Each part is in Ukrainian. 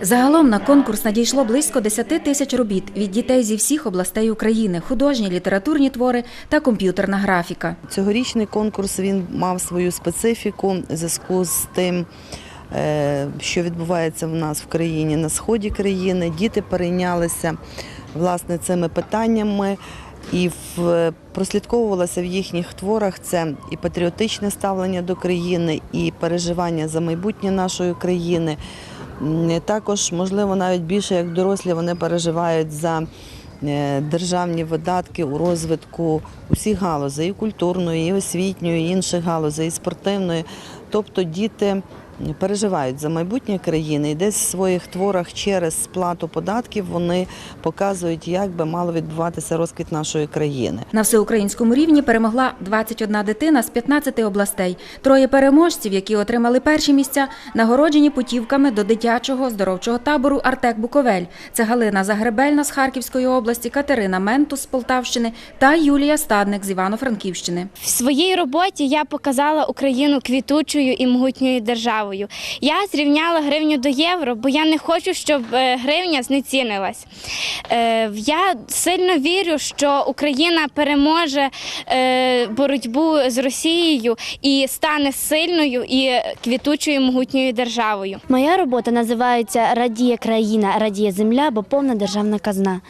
Загалом на конкурс надійшло близько 10 тисяч робіт від дітей зі всіх областей України, художні, літературні твори та комп'ютерна графіка. Цьогорічний конкурс він мав свою специфіку в зв'язку з тим, е, що відбувається в нас в країні на сході країни. Діти перейнялися власне цими питаннями. І в, прослідковувалося в їхніх творах це і патріотичне ставлення до країни, і переживання за майбутнє нашої країни. М, Також, можливо, навіть більше як дорослі вони переживають за е, державні видатки у розвитку усіх галузей, і культурної, і освітньої, і інших галузей, і спортивної. Тобто діти переживають за майбутнє країни і десь в своїх творах через сплату податків вони показують, як би мало відбуватися розквіт нашої країни. На всеукраїнському рівні перемогла 21 дитина з 15 областей. Троє переможців, які отримали перші місця, нагороджені путівками до дитячого оздоровчого табору Артек Буковель. Це Галина Загребельна з Харківської області, Катерина Ментус з Полтавщини та Юлія Стадник з Івано-Франківщини. В своїй роботі я показала Україну квітучою і могутньою державою. Я зрівняла гривню до євро, бо я не хочу, щоб е, гривня знецінилась. Е, Я сильно вірю, що Україна переможе е, боротьбу з Росією і стане сильною і квітучою могутньою державою. Моя робота називається Радіє країна, радіє земля, бо повна державна казна.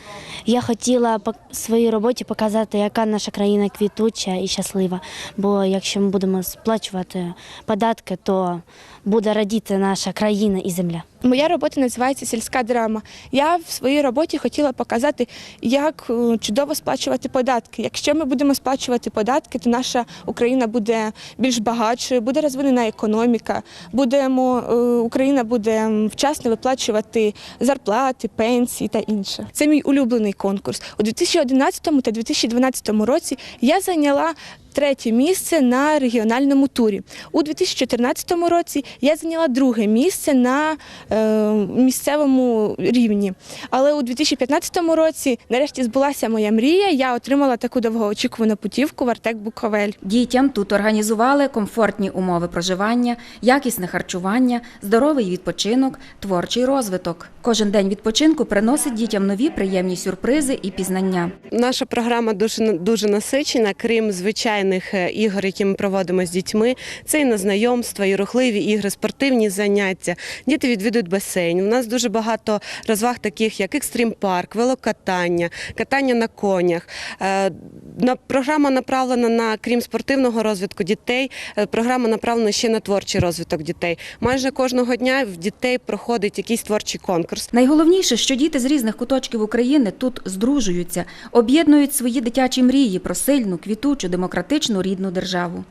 Я хотіла в своїй роботі показати, яка наша країна квітуча і щаслива. Бо якщо ми будемо сплачувати податки, то буде радіти наша країна і земля. Моя робота називається сільська драма. Я в своїй роботі хотіла показати, як е, чудово сплачувати податки. Якщо ми будемо сплачувати податки, то наша Україна буде більш багатшою, буде розвинена економіка, будемо, е, Україна буде вчасно виплачувати зарплати, пенсії та інше. Це мій улюблений конкурс. У 2011 та 2012 році я зайняла. Третє місце на регіональному турі. У 2014 році я зайняла друге місце на е, місцевому рівні. Але у 2015 році нарешті збулася моя мрія. Я отримала таку довгоочікувану путівку в Артек Буковель. Дітям тут організували комфортні умови проживання, якісне харчування, здоровий відпочинок, творчий розвиток. Кожен день відпочинку приносить дітям нові приємні сюрпризи і пізнання. Наша програма дуже дуже насичена, крім звичайних е, ігор, які ми проводимо з дітьми. Це і на знайомства, і рухливі ігри, спортивні заняття. Діти відвідують басейн. У нас дуже багато розваг, таких як екстрім парк, велокатання, катання на конях. Е, Програма направлена на крім спортивного розвитку дітей. е, Програма направлена ще на творчий розвиток дітей. Майже кожного дня в дітей проходить якийсь творчий конкурс. Найголовніше, що діти з різних куточків України тут здружуються, об'єднують свої дитячі мрії про сильну, квітучу, демократичну рідну державу.